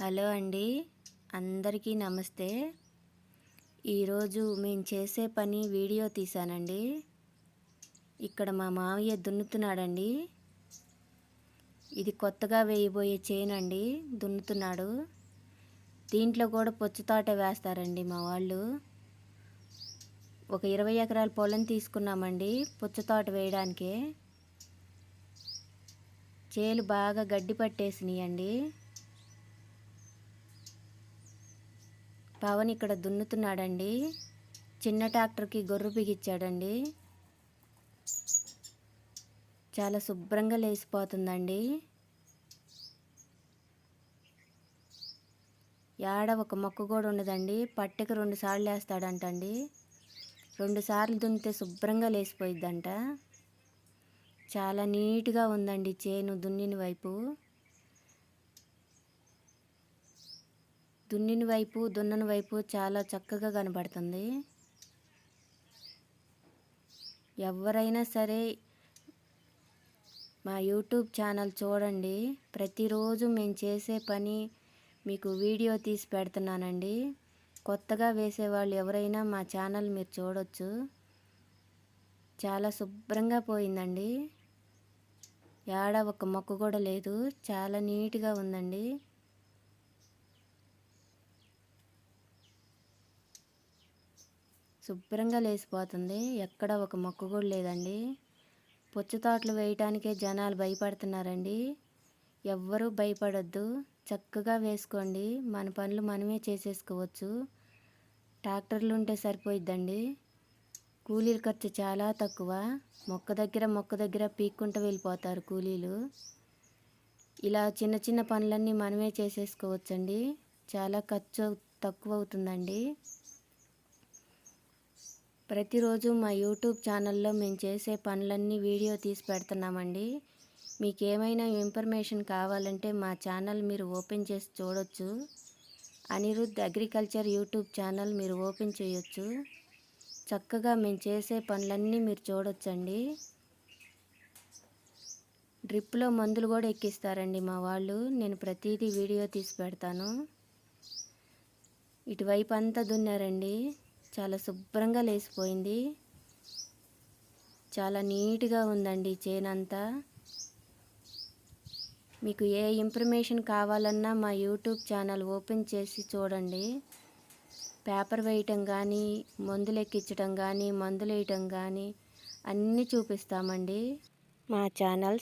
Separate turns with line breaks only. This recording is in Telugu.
హలో అండి. అందరికీ నమస్తే. ఈరోజు మేము చేసే పని వీడియో తీశానండి. ఇక్కడ మా మావయ్య దున్నుతున్నాడండి. ఇది కొత్తగా వేయబోయే చేను అండి. దున్నుతున్నాడు. దీంట్లో కూడా పొచ్చుతాట వేస్తారండి మా వాళ్ళు. ఒక ఇరవై ఎకరాల పొలం తీసుకున్నామండి పొచ్చుతాట వేయడానికే. చేలు బాగా గడ్డి పట్టేసినాయండి. పవన్ ఇక్కడ దున్నుతున్నాడండి. చిన్న ట్రాక్టర్కి గొర్రు బిగిచ్చాడండి చాలా శుభ్రంగా లేసిపోతుందండి యాడ ఒక మొక్క కూడా ఉండదండి. పట్టెకి రెండు సార్లు వేస్తాడంటండి రెండు సార్లు దున్నితే శుభ్రంగా లేసిపోయిద్దంట చాలా నీట్గా ఉందండి చేను దున్నిన వైపు. దున్నిన వైపు దున్నని వైపు చాలా చక్కగా కనబడుతుంది. ఎవరైనా సరే మా యూట్యూబ్ ఛానల్ చూడండి. ప్రతిరోజు మేము చేసే పని మీకు వీడియో తీసి పెడుతున్నానండి. కొత్తగా వేసేవాళ్ళు ఎవరైనా మా ఛానల్ మీరు చూడొచ్చు. చాలా శుభ్రంగా పోయిందండి. యాడ ఒక మొక్క కూడా లేదు. చాలా నీట్గా ఉందండి. శుభ్రంగా లేచిపోతుంది. ఎక్కడ ఒక మొక్క కూడా లేదండి. పుచ్చతోటలు వేయటానికే జనాలు భయపడుతున్నారండి. ఎవ్వరూ భయపడొద్దు. చక్కగా వేసుకోండి. మన పనులు మనమే చేసేసుకోవచ్చు. ట్రాక్టర్లు ఉంటే సరిపోయిద్దండి. కూలీల ఖర్చు చాలా తక్కువ. మొక్క దగ్గర మొక్క దగ్గర పీక్కుంటూ వెళ్ళిపోతారు కూలీలు. ఇలా చిన్న చిన్న పనులన్నీ మనమే చేసేసుకోవచ్చండి. చాలా ఖర్చు తక్కువ అవుతుందండి. ప్రతిరోజు మా యూట్యూబ్ ఛానల్లో మేము చేసే పనులన్నీ వీడియో తీసి పెడుతున్నామండి. మీకు ఏమైనా ఇన్ఫర్మేషన్ కావాలంటే మా ఛానల్ మీరు ఓపెన్ చేసి చూడొచ్చు. అనిరుద్ధ్ అగ్రికల్చర్ యూట్యూబ్ ఛానల్ మీరు ఓపెన్ చేయొచ్చు. చక్కగా మేము చేసే పనులన్నీ మీరు చూడొచ్చండి. డ్రిప్లో మందులు కూడా ఎక్కిస్తారండి మా వాళ్ళు. నేను ప్రతిదీ వీడియో తీసి పెడతాను. ఇటువైపు అంతా దున్నారండి. చాలా శుభ్రంగా లేచిపోయింది. చాలా నీట్గా ఉందండి చైన్ అంతా. మీకు ఏ ఇన్ఫర్మేషన్ కావాలన్నా మా యూట్యూబ్ ఛానల్ ఓపెన్ చేసి చూడండి. పేపర్ వేయటం కానీ మందులు ఎక్కించడం కానీ మందులు వేయటం కానీ అన్నీ చూపిస్తామండి. మా ఛానల్